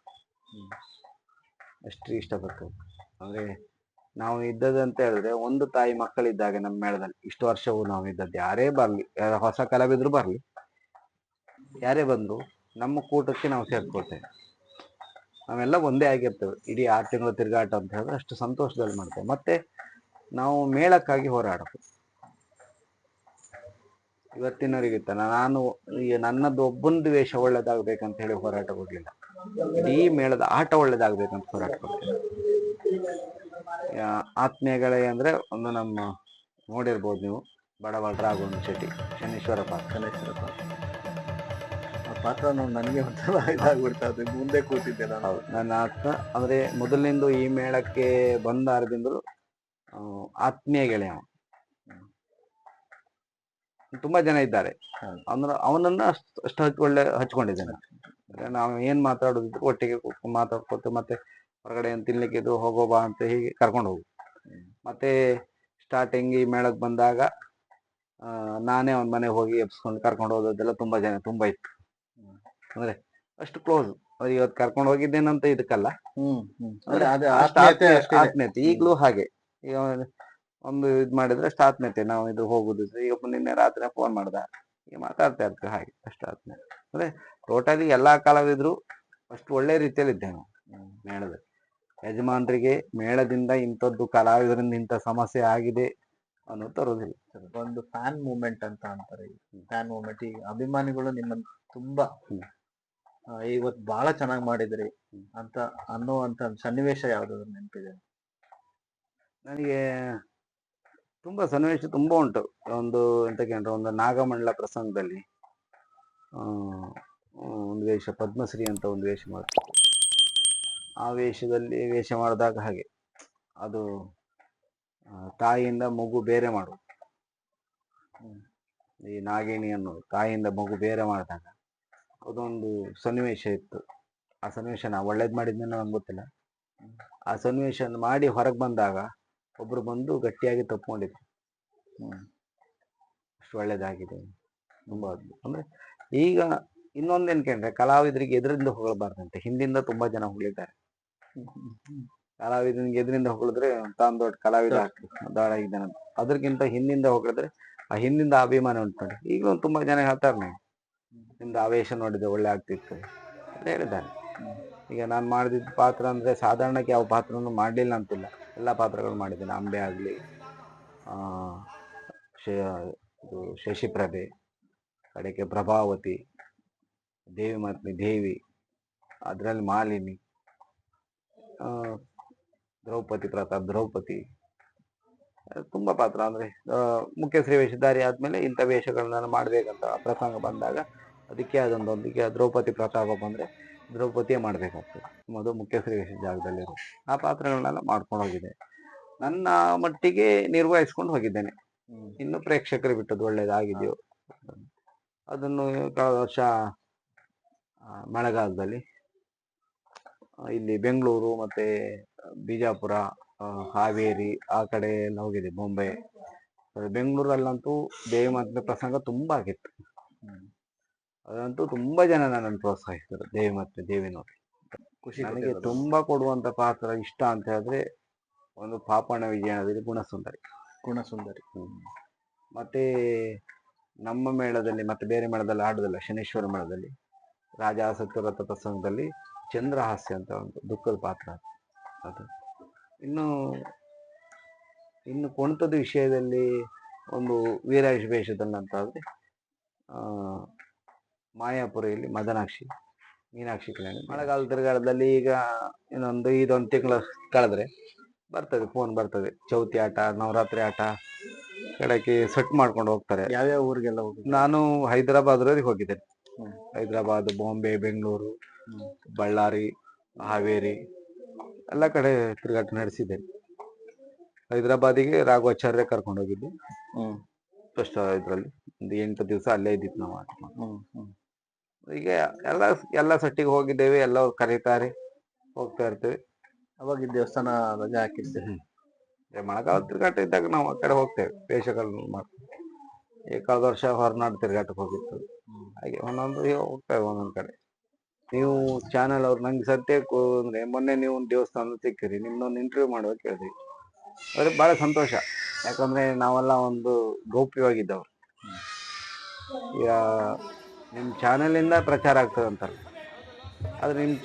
ಅಷ್ಟು ಇಷ್ಟಪಟ್ಟು ಅಂದ್ರೆ ನಾವು ಇದ್ದದ್ದು ಅಂತ ಹೇಳಿದ್ರೆ ಒಂದು ತಾಯಿ ಮಕ್ಕಳಿದ್ದಾಗ ನಮ್ಮ ಮೇಳದಲ್ಲಿ ಇಷ್ಟು ವರ್ಷವೂ ನಾವು ಇದ್ದದ್ದು ಯಾರೇ ಬರ್ಲಿ ಹೊಸ ಕಲಾವಿದ್ರು ಬರ್ಲಿ ಯಾರೇ ಬಂದ್ರು ನಮ್ಮ ಕೂಟಕ್ಕೆ ನಾವು ಸೇರ್ಕೊಳ್ತೇವೆ. ನಾವೆಲ್ಲ ಒಂದೇ ಆಗಿರ್ತೇವೆ. ಇಡೀ ಆರು ತಿಂಗಳ ತಿರುಗಾಟ ಅಂತ ಹೇಳಿದ್ರೆ ಅಷ್ಟು ಸಂತೋಷದಲ್ಲಿ ಮಾಡ್ತೇವೆ. ಮತ್ತೆ ನಾವು ಮೇಳಕ್ಕಾಗಿ ಹೋರಾಡೋದು. ಇವತ್ತಿನವರಿಗಿತ್ತ ನಾನು ಈಗ ನನ್ನದು ಒಬ್ಬೊಂದು ದ್ವೇಷ ಒಳ್ಳೇದಾಗಬೇಕಂತ ಹೇಳಿ ಹೋರಾಟ ಕೊಡ್ಲಿಲ್ಲ. ಇಡೀ ಮೇಳದ ಆಟ ಒಳ್ಳೇದಾಗಬೇಕಂತ ಹೋರಾಟ ಕೊಡ್ತೀನಿ ಆತ್ಮೀಯಗಳೇ ಅಂದ್ರೆ ಒಂದು ನಮ್ಮ ನೋಡಿರ್ಬೋದು ನೀವು ಬಡವಾಳ ರಾಘವನ್ ಶೆಟ್ಟಿ ಶನೀಶ್ವರ ಪಾತ್ರ. ಕಲೇಶ್ವರಪ್ಪ ಆ ಪಾತ್ರ ನೋಡಿ ನನಗೆ ಒಂಥರ ಇದಾಗ್ಬಿಡ್ತಾ ಅದು ಮುಂದೆ ಕೂತಿದ್ದೆ ನಾನು. ನನ್ನ ಆತ್ಮ. ಅಂದ್ರೆ ಮೊದಲಿನಿಂದ ಈ ಮೇಳಕ್ಕೆ ಬಂದ ಅರ್ದಿಂದ್ರು ಆತ್ಮೀಯ ಗೆಳೆಯ. ತುಂಬಾ ಜನ ಇದ್ದಾರೆ. ಅಂದ್ರೆ ಅವನನ್ನ ಅಷ್ಟು ಹಚ್ ಒಳ್ಳೆ ಹಚ್ಕೊಂಡಿದ್ದೇನೆ. ನಾವು ಏನ್ ಮಾತಾಡೋದಿದ್ರು ಒಟ್ಟಿಗೆ ಮಾತಾಡ್ಕೊತ ಮತ್ತೆ ಹೊರಗಡೆ ಏನ್ ತಿನ್ಲಿಕ್ಕೆ ಇದು ಹೋಗೋ ಬಾ ಅಂತ ಹೀಗೆ ಕರ್ಕೊಂಡು ಹೋಗು ಮತ್ತೆ ಸ್ಟಾರ್ಟಿಂಗ್ ಈ ಮೇಳಕ್ ಬಂದಾಗ ನಾನೇ ಅವನ ಮನೆಗೆ ಹೋಗಿ ಎಬ್ಸ್ಕೊಂಡು ಕರ್ಕೊಂಡು ಹೋಗೋದೆಲ್ಲ ತುಂಬಾ ಜನ ತುಂಬಾ ಇತ್ತು. ಅಂದ್ರೆ ಅಷ್ಟು ಕ್ಲೋಸ್ ಇವತ್ತು ಕರ್ಕೊಂಡು ಹೋಗಿದ್ದೇನಂತ ಇದಕ್ಕಲ್ಲ. ಆತ್ಮೀಯತೆ ಈಗಲೂ ಹಾಗೆ. ಈಗ ಒಂದು ಇದ್ ಮಾಡಿದ್ರೆ ಅಷ್ಟು ಆತ್ಮೀಯತೆ. ನಾವು ಇದು ಹೋಗುದು ಈಗ ನಿನ್ನೆ ರಾತ್ರಿ ಫೋನ್ ಮಾಡ್ದ. ಈಗ ಮಾತಾಡ್ತಾ ಇರ್ತೀವಿ ಹಾಗೆ ಅಷ್ಟು ಆತ್ಮೀಯ. ಅಂದ್ರೆ ಟೋಟಲಿ ಎಲ್ಲಾ ಕಾಲವಿದ್ರು ಅಷ್ಟು ಒಳ್ಳೆ ರೀತಿಯಲ್ಲಿ ಇದ್ದೇವೆ ನಾವು. ಮೇಳದಲ್ಲಿ. ಯಜಮಾನರಿಗೆ ಮೇಳದಿಂದ ಇಂಥದ್ದು ಕಲಾವಿದರಿಂದ ಇಂಥ ಸಮಸ್ಯೆ ಆಗಿದೆ ಅನ್ನೋದು ತರೋದಿಲ್ಲ. ಒಂದು ಫ್ಯಾನ್ ಮೂಮೆಂಟ್ ಅಂತ ಅಂತಾರೆ. ಫ್ಯಾನ್ ಮೂಮೆಂಟ್ ಈ ಅಭಿಮಾನಿಗಳು ನಿಮ್ಮ ತುಂಬಾ ಇವತ್ತು ಬಹಳ ಚೆನ್ನಾಗಿ ಮಾಡಿದ್ರಿ ಅಂತ ಅನ್ನೋ ಅಂತ ಸನ್ನಿವೇಶ ಯಾವ್ದಾದ್ರು ನೆನಪಿದೆ? ನನಗೆ ತುಂಬ ಸನ್ನಿವೇಶ ತುಂಬ ಉಂಟು. ಒಂದು ಎಂತ ಕೇಂದ್ರ ಒಂದು ನಾಗಮಂಡಲ ಪ್ರಸಂಗದಲ್ಲಿ. ಒಂದು ವೇಷ, ಪದ್ಮಶ್ರೀ ಅಂತ ಒಂದು ವೇಷ ಮಾಡ್ತಾರೆ ಆ ವೇಷದಲ್ಲಿ ವೇಷ ಮಾಡಿದಾಗ ಹಾಗೆ. ಅದು ತಾಯಿಯಿಂದ ಮಗು ಬೇರೆ ಮಾಡು ಈ ನಾಗಿಣಿ ಅನ್ನೋದು, ತಾಯಿಯಿಂದ ಮಗು ಬೇರೆ ಮಾಡಿದಾಗ ಅದೊಂದು ಸನ್ನಿವೇಶ ಇತ್ತು. ಆ ಸನ್ನಿವೇಶ ನಾ ಒಳ್ಳೇದು ಮಾಡಿದ್ಮೇಲೆ ನಂಗೆ ಗೊತ್ತಿಲ್ಲ. ಆ ಸನ್ನಿವೇಶ ಮಾಡಿ ಹೊರಗೆ ಬಂದಾಗ ಒಬ್ರು ಬಂದು ಗಟ್ಟಿಯಾಗಿ ತಪ್ಕೊಂಡಿದ್ರು. ಹ್ಮ್. ಅಷ್ಟು ಒಳ್ಳೇದಾಗಿದೆ. ತುಂಬಾ ಅದ್ಭುತ. ಅಂದ್ರೆ ಈಗ ಇನ್ನೊಂದೇನ್ ಕೇಳಿದ್ರೆ ಕಲಾವಿದರಿಗೆ ಎದುರಿಂದ ಹೊಗಳಬಾರ್ದಂತೆ. ಹಿಂದಿಂದ ತುಂಬಾ ಜನ ಹೊಗಳಿದ್ದಾರೆ. ಕಲಾವಿದನಿಗೆ ಎದುರಿಂದ ಹೊಗಳಿದ್ರೆ ತಾನು ದೊಡ್ಡ ಕಲಾವಿದ ಅಂತ. ಅದಕ್ಕಿಂತ ಹಿಂದಿಂದ ಹೊಗಳಿದ್ರೆ ಆ ಹಿಂದಿಂದ ಅಭಿಮಾನ ಉಂಟು ನೋಡಿ. ಈಗಲೂ ತುಂಬಾ ಜನ ಹೇಳ್ತಾರೆ ನಿಮ್ದು ಆವೇಶ ನೋಡಿದ್ರೆ ಒಳ್ಳೆ ಆಗ್ತಿತ್ತು ಅಂತ ಹೇಳಿದ್ದಾರೆ. ಈಗ ನಾನು ಮಾಡಿದ ಪಾತ್ರ ಅಂದರೆ ಸಾಧಾರಣಕ್ಕೆ ಯಾವ ಪಾತ್ರನೂ ಮಾಡಲಿಲ್ಲ ಅಂತಿಲ್ಲ. ಎಲ್ಲ ಪಾತ್ರಗಳು ಮಾಡಿದ್ದೇನೆ. ಅಂಬೆ ಆಗಲಿ ಇದು ಶಶಿಪ್ರಭೆ ಕಡೆಗೆ ಪ್ರಭಾವತಿ ದೇವಿ ಮತ್ತು ದೇವಿ ಅದರಲ್ಲಿ ಮಾಲಿನಿ ದ್ರೌಪದಿ ಪ್ರತಾಪ್ ದ್ರೌಪದಿ ತುಂಬ ಪಾತ್ರ ಅಂದರೆ ಆ, ಮುಖ್ಯ ಶ್ರೀ ವೇಷಧಾರಿ ಆದಮೇಲೆ ಇಂಥ ವೇಷಗಳನ್ನ ಮಾಡಬೇಕಂತ ಪ್ರಸಂಗ ಬಂದಾಗ ಅದಕ್ಕೆ ಅದೊಂದು ಅದಕ್ಕೆ ದ್ರೌಪದಿ ಪ್ರತಾಪ ಬಂದ್ರೆ ದ್ರೌಪದಿಯೇ ಮಾಡಬೇಕಾಗ್ತದೆ. ಮೊದಲು ಮುಖ್ಯ ಶ್ರೀ ಜಾಗದಲ್ಲಿರೋ ಆ ಪಾತ್ರಗಳನ್ನೆಲ್ಲ ಮಾಡ್ಕೊಂಡು ಹೋಗಿದೆ. ನನ್ನ ಮಟ್ಟಿಗೆ ನಿರ್ವಹಿಸ್ಕೊಂಡು ಹೋಗಿದ್ದೇನೆ. ಇನ್ನು ಪ್ರೇಕ್ಷಕರು ಬಿಟ್ಟದ್ದು ಒಳ್ಳೇದಾಗಿದೆಯೋ? ಅದನ್ನು ಕಳೆದ ವರ್ಷ ಮಳೆಗಾಲದಲ್ಲಿ ಇಲ್ಲಿ ಬೆಂಗಳೂರು ಮತ್ತೆ ಬಿಜಾಪುರ ಹಾವೇರಿ ಆ ಕಡೆ ಎಲ್ಲ ಹೋಗಿದೆ ಬೊಂಬೆ ಬೆಂಗಳೂರಲ್ಲಂತೂ ದೇವಿ ಮಾತಿನ ಪ್ರಸಂಗ ತುಂಬ ಆಗಿತ್ತು. ಅದಂತೂ ತುಂಬಾ ಜನ ನನ್ನನ್ನು ಪ್ರೋತ್ಸಾಹಿಸ್ತಾರೆ ದೇವಿ ಮತ್ತೆ ದೇವಿ ನೋಡಿ ಖುಷಿ ನನಗೆ ತುಂಬಾ ಕೊಡುವಂತ ಪಾತ್ರ ಇಷ್ಟ ಅಂತ ಹೇಳಿದ್ರೆ ಒಂದು ಪಾಪಣ ವಿಜಯನದಲ್ಲಿ ಗುಣಸುಂದರಿ. ಗುಣಸುಂದರಿ. ಮತ್ತೆ ನಮ್ಮ ಮೇಳದಲ್ಲಿ ಮತ್ತೆ ಬೇರೆ ಮೇಳದಲ್ಲಿ ಆಡುದಿಲ್ಲ ಶನೇಶ್ವರ ಮೇಳದಲ್ಲಿ ರಾಜ ರಥ ಪ್ರಸಂಗದಲ್ಲಿ ಚಂದ್ರಹಾಸ್ಯ ಅಂತ ಒಂದು ದುಃಖದ ಪಾತ್ರ ಅದು. ಇನ್ನು ಇನ್ನು ಕುಣಿತದ ವಿಷಯದಲ್ಲಿ ಒಂದು ವೀರ ವೇಷದಲ್ಲಿ ಅಂತ ಆದ್ರೆ ಮಾಯಾಪುರಿಯಲ್ಲಿ ಮದನಾಕ್ಷಿ ಮೀನಾಕ್ಷಿ ಕಲ್ಯಾಣಿ. ಮಳೆಗಾಲ ತಿರುಗಾಲದಲ್ಲಿ ಈಗ ಇನ್ನೊಂದು ಇದೊಂದು ತಿಂಗಳು ಕಳೆದ್ರೆ ಬರ್ತದೆ ಫೋನ್ ಬರ್ತದೆ. ಚೌತಿ ಆಟ ನವರಾತ್ರಿ ಆಟ ಕಡೆಗೆ ಸೆಟ್ ಮಾಡ್ಕೊಂಡು ಹೋಗ್ತಾರೆ. ಯಾವ್ಯಾವ ಊರಿಗೆಲ್ಲ ಹೋಗಿ ನಾನು ಹೈದರಾಬಾದ್ವರೆಗೆ ಹೋಗಿದ್ದೇನೆ. ಹೈದರಾಬಾದ್ ಬಾಂಬೆ ಬೆಂಗಳೂರು ಬಳ್ಳಾರಿ ಹಾವೇರಿ ಎಲ್ಲ ಕಡೆ ತಿರುಗಾಟ ನಡೆಸಿದ್ದೇನೆ ಹೈದರಾಬಾದಿಗೆ ರಾಘವಾಚಾರ್ಯ ಕರ್ಕೊಂಡು ಹೋಗಿದ್ದು. ಹ್ಮ್. ಫಸ್ಟ್ ಇದರಲ್ಲಿ. ಒಂದು ಎಂಟು ದಿವಸ ಅಲ್ಲೇ ಇದ್ದಿತ್ತು ನಾವು ಈಗ ಎಲ್ಲ ಎಲ್ಲ ಸಟ್ಟಿಗೆ ಹೋಗಿದ್ದೇವೆ ಎಲ್ಲ ಕರೀತಾರೆ ಹೋಗ್ತಾ ಇರ್ತೇವೆ. ಅವಾಗ ದೇವಸ್ಥಾನ ರಜೆ ಹಾಕಿದ್ದೆ ಈ ಮಳೆಗಾಲ ತಿರುಗಾಟ ಇದ್ದಾಗ ನಾವು ಆ ಕಡೆ ಹೋಗ್ತೇವೆ ವೇಷಗಳನ್ನು ಮಾಡ್ತೇವೆ ಈ ಕಳೆದ ವರ್ಷ ಹೊರನಾಡು ತಿರುಗಾಟಕ್ಕೆ ಹೋಗಿತ್ತು ಹಾಗೆ ಒಂದೊಂದು ಹೋಗ್ತೇವೆ ಒಂದೊಂದು ಕಡೆ. ನೀವು ಚಾನಲ್ ಅವ್ರು ನಂಗೆ ಸದ್ಯ ಅಂದ್ರೆ ಮೊನ್ನೆ ನೀವು ಒಂದು ದೇವಸ್ಥಾನ ಸಿಕ್ಕಿರಿ ನಿಮ್ದೊಂದು ಇಂಟರ್ವ್ಯೂ ಮಾಡುವಾಗ ಕೇಳಿದ್ವಿ ಅದ್ರ ಭಾಳ ಸಂತೋಷ. ಯಾಕಂದ್ರೆ ನಾವೆಲ್ಲ ಒಂದು ಗೌಪ್ಯವಾಗಿದ್ದವ್ರು. ಈಗ ನಿಮ್ಮ ಚಾನಲಿಂದ ಪ್ರಚಾರ ಆಗ್ತದೆ ಅಂತಾರೆ ಆದರೆ ನಿಮ್ಮ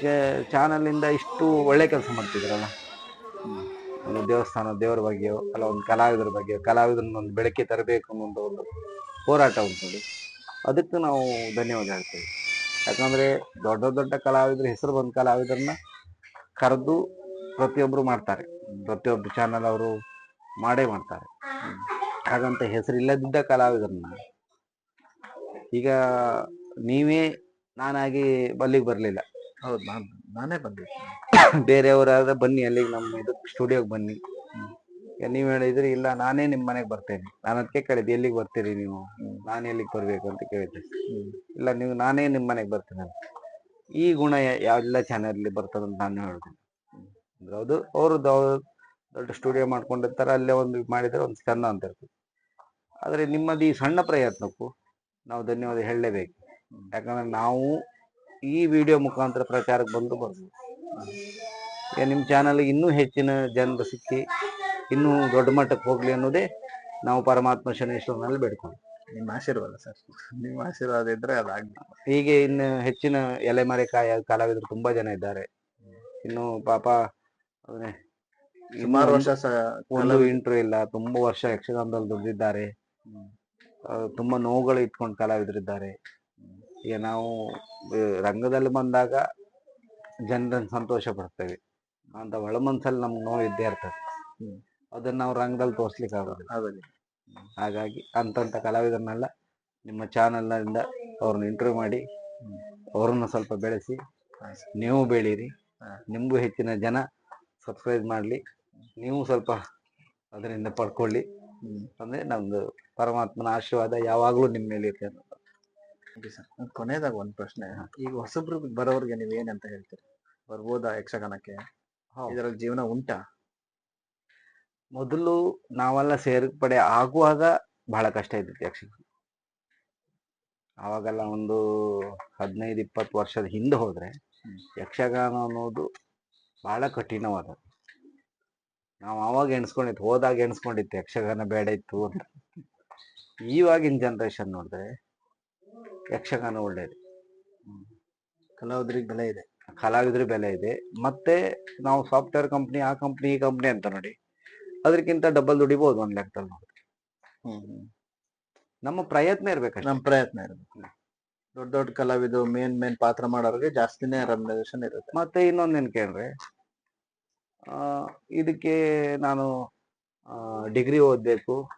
ಚಾನಲಿಂದ ಇಷ್ಟು ಒಳ್ಳೆ ಕೆಲಸ ಮಾಡ್ತಿದ್ರಲ್ಲ? ಒಂದು ದೇವಸ್ಥಾನ, ದೇವರ ಬಗ್ಗೆಯೋ, ಅಲ್ಲ ಒಂದು ಕಲಾವಿದರ ಬಗ್ಗೆ ಕಲಾವಿದರನ್ನ ಒಂದು ಬೆಳಕಿಗೆ ತರಬೇಕು ಅನ್ನೋ ಒಂದು ಹೋರಾಟ ಉಂಟು. ಅದಕ್ಕೆ ನಾವು ಧನ್ಯವಾದ ಹೇಳ್ತೇವೆ. ಯಾಕಂದರೆ ದೊಡ್ಡ ದೊಡ್ಡ ಕಲಾವಿದ್ರ, ಹೆಸರು ಬಂದ ಕಲಾವಿದರನ್ನ ಕರೆದು ಪ್ರತಿಯೊಬ್ಬರು ಮಾಡ್ತಾರೆ. ಪ್ರತಿಯೊಬ್ಬರು ಚಾನಲ್ ಅವರು ಮಾಡೇ ಮಾಡ್ತಾರೆ. ಹಾಗಂತ ಹೆಸರಿಲ್ಲದಿದ್ದ ಕಲಾವಿದರನ್ನ ಈಗ ನೀವೇ ನಾನಾಗಿ ಅಲ್ಲಿಗೆ ಬರಲಿಲ್ಲ. ಹೌದು ನಾನು ನಾನೇ ಬಂದೆ. ಬೇರೆಯವರಾದ್ರೆ ಬನ್ನಿ ಅಲ್ಲಿಗೆ ನಮ್ಮ ಇದು ಸ್ಟುಡಿಯೋಗೆ ಬನ್ನಿ. ಈಗ ನೀವು ಹೇಳಿದ್ರಿ ಇಲ್ಲ ನಾನೇ ನಿಮ್ಮ ಮನೆಗೆ ಬರ್ತೇನೆ. ನಾನು ಅದಕ್ಕೆ ಕೇಳಿದ್ದೆ ಎಲ್ಲಿಗೆ ಬರ್ತೀರಿ ನೀವು? ನಾನು ಎಲ್ಲಿಗೆ ಬರ್ಬೇಕು ಅಂತ ಕೇಳಿದ್ದೆ. ಇಲ್ಲ ನೀವು ನಾನೇ ನಿಮ್ಮ ಮನೆಗೆ ಬರ್ತೇನೆ ಅಂತ. ಈ ಗುಣ ಯ- ಚಾನೆಲ್ ಚಾನಲ್ ಬರ್ತದೆ ಅಂತ ನಾನು ಹೇಳ್ಕೊಂಡು ಅಂದ್ರೆ ಅದು ಅವ್ರದ್ದು ಅವ್ರ ದೊಡ್ಡ ಸ್ಟುಡಿಯೋ ಮಾಡ್ಕೊಂಡಿರ್ತಾರೆ ಅಲ್ಲೇ ಒಂದು ಇದ್ ಮಾಡಿದ್ರೆ ಒಂದು ಚಂದ ಅಂತ ಇರ್ತದೆ. ಆದರೆ ನಿಮ್ಮದು ಈ ಸಣ್ಣ ಪ್ರಯತ್ನಕ್ಕೂ ನಾವು ಧನ್ಯವಾದ ಹೇಳಲೇಬೇಕು. ಯಾಕಂದ್ರೆ ನಾವು ಈ ವಿಡಿಯೋ ಮುಖಾಂತರ ಪ್ರಚಾರಕ್ಕೆ ಬಂದು ಬರ್ಬೋದು ಈಗ ನಿಮ್ಮ ಚಾನಲ್ಗೆ ಇನ್ನೂ ಹೆಚ್ಚಿನ ಜನರು ಸಿಕ್ಕಿ ಇನ್ನೂ ದೊಡ್ಡ ಮಟ್ಟಕ್ಕೆ ಹೋಗ್ಲಿ ಅನ್ನೋದೇ ನಾವು ಪರಮಾತ್ಮ ಶನೇಶ್ವರನಲ್ಲಿ ಬೇಡ್ಕೊಂಡು. ನಿಮ್ಮ ಆಶೀರ್ವಾದ ಸರ್. ನಿಮ್ಮ ಆಶೀರ್ವಾದ ಇದ್ರೆ ಅದಾಗ್ಲಿ ಹೀಗೆ ಇನ್ನು ಹೆಚ್ಚಿನ ಎಲೆಮರೆ ಕಾಯ ಕಲಾವಿದರು ತುಂಬಾ ಜನ ಇದ್ದಾರೆ. ಇನ್ನು ಪಾಪ ಸುಮಾರು ವರ್ಷ ಒಂದು ಇಂಟ್ರು ಇಲ್ಲ ತುಂಬಾ ವರ್ಷ ಯಕ್ಷಗಾನದಲ್ಲಿ ದುಡ್ದಿದ್ದಾರೆ. ತುಂಬಾ ನೋವುಗಳು ಇಟ್ಕೊಂಡು ಕಲಾವಿದರಿದ್ದಾರೆ. ಈಗ ನಾವು ರಂಗದಲ್ಲಿ ಬಂದಾಗ ಜನರನ್ನು ಸಂತೋಷ ಪಡ್ತೇವೆ. ಅಂತ ಒಳ ಮನ್ಸಲ್ಲಿ ನಮ್ಗೆ ನೋವು ಇದ್ದೇ ಇರ್ತದೆ. ಅದನ್ನ ನಾವು ರಂಗದಲ್ಲಿ ತೋರಿಸ್ಲಿಕ್ಕೆ ಆಗೋದಿಲ್ಲ. ಹಾಗಾಗಿ ಅಂತಂತ ಕಲಾವಿದರನ್ನೆಲ್ಲ ನಿಮ್ಮ ಚಾನಲ್ನಿಂದ ಅವ್ರನ್ನ ಇಂಟರ್ವ್ಯೂ ಮಾಡಿ ಅವ್ರನ್ನ ಸ್ವಲ್ಪ ಬೆಳೆಸಿ ನೀವು ಬೆಳೀರಿ. ನಿಮಗೂ ಹೆಚ್ಚಿನ ಜನ ಸಬ್ಸ್ಕ್ರೈಬ್ ಮಾಡಲಿ ನೀವು ಸ್ವಲ್ಪ ಅದರಿಂದ ಪಡ್ಕೊಳ್ಳಿ. ಅಂದರೆ ನಮ್ದು ಪರಮಾತ್ಮನ ಆಶೀರ್ವಾದ ಯಾವಾಗಲೂ ನಿಮ್ಮ ಮೇಲೆ ಇರುತ್ತೆ ಅನ್ನೋದು. ಓಕೆ ಸರ್ ಕೊನೆಯದಾಗ ಒಂದ್ ಪ್ರಶ್ನೆ. ಈಗ ಹೊಸಬ್ರು ಬರೋರ್ಗೆ ನೀವ್ ಏನಂತ ಹೇಳ್ತೀರಿ? ಬರ್ಬೋದಾ ಯಕ್ಷಗಾನಕ್ಕೆ? ಇದರಲ್ಲಿ ಜೀವನ ಉಂಟಾ? ಮೊದಲು ನಾವೆಲ್ಲ ಸೇರ್ಪಡೆ ಆಗುವಾಗ ಬಹಳ ಕಷ್ಟ ಇದ್ದಿತ್ತು ಯಕ್ಷಗಾನ. ಆವಾಗೆಲ್ಲ ಒಂದು ಹದಿನೈದು ಇಪ್ಪತ್ತು ವರ್ಷದ ಹಿಂದೆ ಹೋದ್ರೆ ಹ್ಮ್. ಯಕ್ಷಗಾನ ಅನ್ನೋದು ಬಹಳ ಕಠಿಣವಾದ. ನಾವು ಆವಾಗ ಎಣಿಸ್ಕೊಂಡಿತ್ತು ಹೋದಾಗ ಎಣಿಸ್ಕೊಂಡಿತ್ತು ಯಕ್ಷಗಾನ ಬೇಡ ಇತ್ತು ಅಂತ. ಇವಾಗಿನ ಜನ್ರೇಷನ್ ನೋಡಿದ್ರೆ ಯಕ್ಷಗಾನ ಒಳ್ಳೆಯದು. ಕಲಾವಿದ್ರಿಗೆ ಬೆಲೆ ಇದೆ. ಕಲಾವಿದ್ರ ಬೆಲೆ ಇದೆ. ಮತ್ತೆ ನಾವು ಸಾಫ್ಟ್ವೇರ್ ಕಂಪ್ನಿ ಆ ಕಂಪ್ನಿ ಈ ಕಂಪ್ನಿ ಅಂತ ನೋಡಿ ಅದಕ್ಕಿಂತ ಡಬಲ್ ದುಡಿಬಹುದು ಒಂದ್ ಲೆಕ್ಕದಲ್ಲಿ ನೋಡಿ ನಮ್ಮ ಪ್ರಯತ್ನ ಇರ್ಬೇಕು ನಮ್ಮ ಪ್ರಯತ್ನ ಇರ್ಬೇಕು. ದೊಡ್ಡ ದೊಡ್ಡ ಕಲಾವಿದು ಮೇನ್ ಮೇನ್ ಪಾತ್ರ ಮಾಡೋರಿಗೆ ಜಾಸ್ತಿನೇ ರೆಮ್ಯುನರೇಷನ್ ಇರುತ್ತೆ. ಮತ್ತೆ ಇನ್ನೊಂದೇನು ಕೇಳ್ರೆ? ಆ, ಇದಕ್ಕೆ ನಾನು ಡಿಗ್ರಿ ಓದಬೇಕು.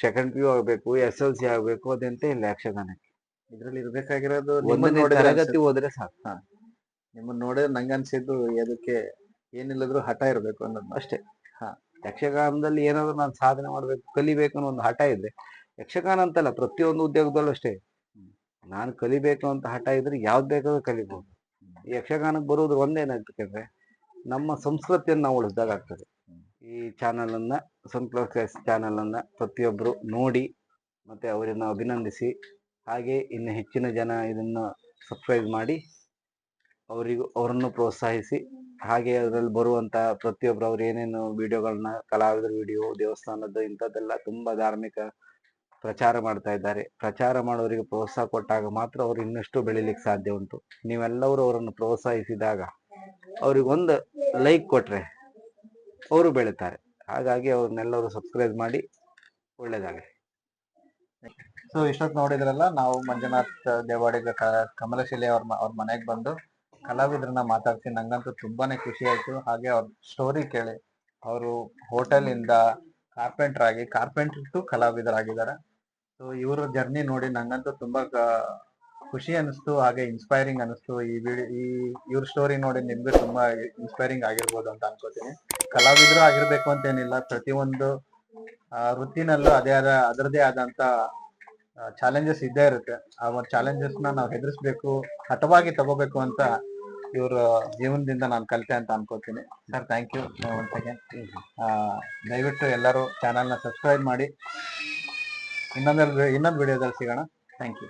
ಸೆಕೆಂಡ್ ಪಿ ಯು ಆಗಬೇಕು ಎಸ್ ಎಲ್ ಸಿ ಆಗಬೇಕು ಅದಂತ ಇಲ್ಲ ಯಕ್ಷಗಾನಕ್ಕೆ. ಇದ್ರಲ್ಲಿ ಇರ್ಬೇಕಾಗಿರೋದು ಒಂದನೇ ತರಗತಿ ಹೋದ್ರೆ ಸಾಕು. ನಿಮ್ಮನ್ನ ನೋಡಿದ್ರೆ ನಂಗೆ ಅನ್ಸಿದ್ದು ಅದಕ್ಕೆ ಏನಿಲ್ಲದ್ರು ಹಠ ಇರ್ಬೇಕು ಅನ್ನೋದು. ಅಷ್ಟೇ. ಹಾ. ಯಕ್ಷಗಾನದಲ್ಲಿ ಏನಾದ್ರು ನಾನು ಸಾಧನೆ ಮಾಡ್ಬೇಕು ಕಲಿಬೇಕು ಅನ್ನೋ ಒಂದು ಹಠ ಇದ್ರೆ ಯಕ್ಷಗಾನ ಅಂತಲ್ಲ ಪ್ರತಿಯೊಂದು ಉದ್ಯೋಗದಲ್ಲೂ ಅಷ್ಟೇ. ನಾನು ಕಲಿಬೇಕು ಅಂತ ಹಠ ಇದ್ರೆ ಯಾವ್ದು ಬೇಕಾದ್ರೂ ಕಲಿಬಹುದು ಯಕ್ಷಗಾನಕ್ಕೆ ಬರೋದು ಒಂದೇನಾಗ್ಬೇಕಂದ್ರೆ ನಮ್ಮ ಸಂಸ್ಕೃತಿಯನ್ನು ನಾವು ಉಳಿಸ್ದಾಗ ಆಗ್ತದೆ ಈ ಚಾನಲನ್ನು ಸನ್ ಕ್ಲಾಸ್ ಚಾನಲನ್ನು ಪ್ರತಿಯೊಬ್ರು ನೋಡಿ ಮತ್ತೆ ಅವರನ್ನು ಅಭಿನಂದಿಸಿ. ಹಾಗೆ ಇನ್ನು ಹೆಚ್ಚಿನ ಜನ ಇದನ್ನು ಸಬ್ಸ್ಕ್ರೈಬ್ ಮಾಡಿ ಅವರಿಗೂ, ಅವರನ್ನು ಪ್ರೋತ್ಸಾಹಿಸಿ. ಹಾಗೆ ಅದರಲ್ಲಿ ಬರುವಂಥ ಪ್ರತಿಯೊಬ್ಬರು ಅವ್ರು ಏನೇನು ವಿಡಿಯೋಗಳನ್ನ, ಕಲಾವಿದರ ವಿಡಿಯೋ ದೇವಸ್ಥಾನದ ಇಂಥದ್ದೆಲ್ಲ ತುಂಬ ಧಾರ್ಮಿಕ ಪ್ರಚಾರ ಮಾಡ್ತಾ ಇದ್ದಾರೆ. ಪ್ರಚಾರ ಮಾಡೋರಿಗೆ ಪ್ರೋತ್ಸಾಹ ಕೊಟ್ಟಾಗ ಮಾತ್ರ ಅವ್ರು ಇನ್ನಷ್ಟು ಬೆಳಿಲಿಕ್ಕೆ ಸಾಧ್ಯ ಉಂಟು. ನೀವೆಲ್ಲರೂ ಅವರನ್ನು ಪ್ರೋತ್ಸಾಹಿಸಿದಾಗ ಅವ್ರಿಗೊಂದು ಲೈಕ್ ಕೊಟ್ರೆ ಅವರು ಬೆಳೀತಾರೆ. ಹಾಗಾಗಿ ಅವ್ರನ್ನೆಲ್ಲರೂ ಸಬ್ಸ್ಕ್ರೈಬ್ ಮಾಡಿ ಒಳ್ಳೇದಾಗಲಿ. ಸೊ ಇಷ್ಟೊತ್ತು ನೋಡಿದ್ರಲ್ಲ, ನಾವು ಮಂಜುನಾಥ್ ದೇವಾಡಿಗ ಕಮಲಶಿಲೆ ಅವ್ರ ಅವ್ರ ಮನೆಗೆ ಬಂದು ಕಲಾವಿದ್ರನ್ನ ಮಾತಾಡ್ಸಿ ನಂಗಂತೂ ತುಂಬಾನೇ ಖುಷಿ ಆಯ್ತು. ಹಾಗೆ ಅವ್ರ ಸ್ಟೋರಿ ಕೇಳಿ ಅವರು ಹೋಟೆಲ್ ಇಂದ ಕಾರ್ಪೆಂಟರ್ ಆಗಿ ಕಾರ್ಪೆಂಟರ್ ಟು ಕಲಾವಿದರಾಗಿದ್ದಾರೆ. ಸೊ ಇವರ ಜರ್ನಿ ನೋಡಿ ನಂಗಂತೂ ತುಂಬಾ ಖುಷಿ ಅನಿಸ್ತು, ಹಾಗೆ ಇನ್ಸ್ಪೈರಿಂಗ್ ಅನಿಸ್ತು. ಈ ಈ ಇವ್ರ ಸ್ಟೋರಿ ನೋಡಿ ನಿಮ್ಗೆ ತುಂಬಾ ಇನ್ಸ್ಪೈರಿಂಗ್ ಆಗಿರ್ಬೋದು ಅಂತ ಅನ್ಕೋತೀನಿ. ಕಲಾವಿದ್ರು ಆಗಿರ್ಬೇಕು ಅಂತ ಏನಿಲ್ಲ ಪ್ರತಿಯೊಂದು ವೃತ್ತಿನಲ್ಲೂ ಅದೇ ಆದ ಅದರದೇ ಆದಂತ ಚಾಲೆಂಜಸ್ ಇದ್ದೇ ಇರುತ್ತೆ. ಆ ಒಂದು ಚಾಲೆಂಜಸ್ನ ನಾವು ಹೆದರ್ಸ್ಬೇಕು, ಹಠವಾಗಿ ತಗೋಬೇಕು ಅಂತ ಇವ್ರ ಜೀವನದಿಂದ ನಾನು ಕಲಿತೆ ಅಂತ ಅನ್ಕೋತೀನಿ. Sir thank you one second ದಯವಿಟ್ಟು ಎಲ್ಲರೂ ಚಾನಲ್ನ ಸಬ್ಸ್ಕ್ರೈಬ್ ಮಾಡಿ. ಇನ್ನೊಂದು ಇನ್ನೊಂದು ವಿಡಿಯೋದಲ್ಲಿ ಸಿಗೋಣ. Thank you